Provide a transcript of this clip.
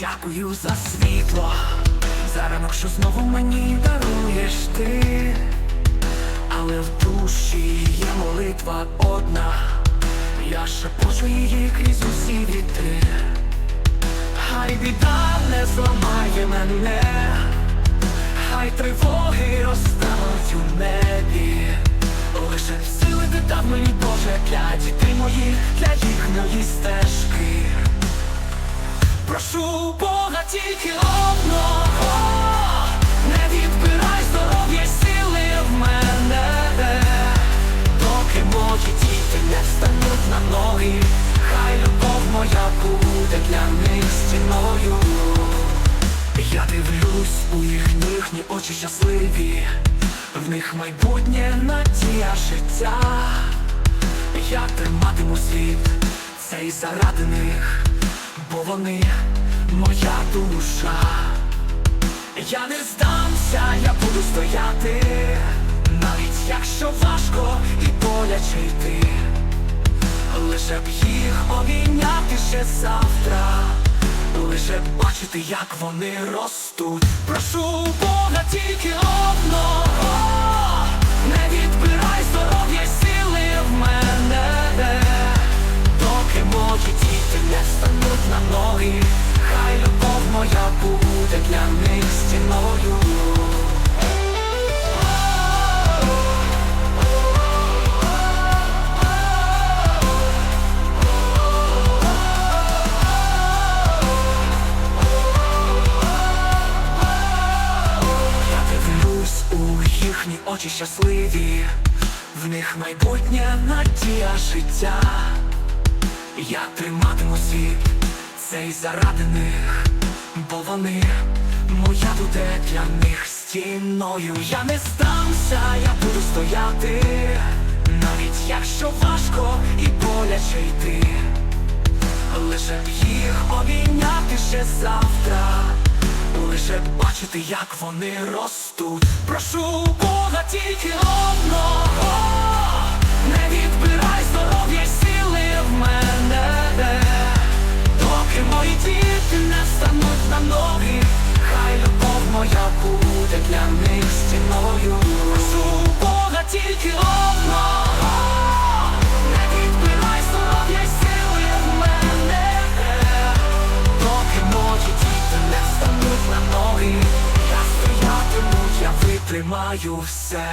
Дякую за світло, за ранок, що знову мені даруєш ти, але в душі є молитва одна, я шепочу її крізь усі вітри. Хай біда не зламає мене, хай тривоги розтануть у небі. Лише сили ти дав мені Боже для дітей моїх, для їхньої стежки. Прошу Бога тільки одного, не відбирай здоров'я сили в мене, доки мої діти не встануть на ноги, хай любов моя буде для них стіною. Я дивлюсь у їхні очі щасливі, в них майбутнє надія життя. Я триматиму світ цей заради них, бо вони моя душа. Я не здамся, я буду стояти, навіть якщо важко і боляче йти. Лише б їх обійняти ще завтра, лише б бачити, як вони ростуть. Прошу Бога тільки їхні очі щасливі, в них майбутнє надія життя. Я триматиму світ цей заради них, бо вони моя буде для них стіною. Я не здамся, я буду стояти, навіть якщо важко і боляче йти. Лише б їх обійняти ще завтра, б бачити, як вони ростуть. Прошу Бога тільки витримаю все.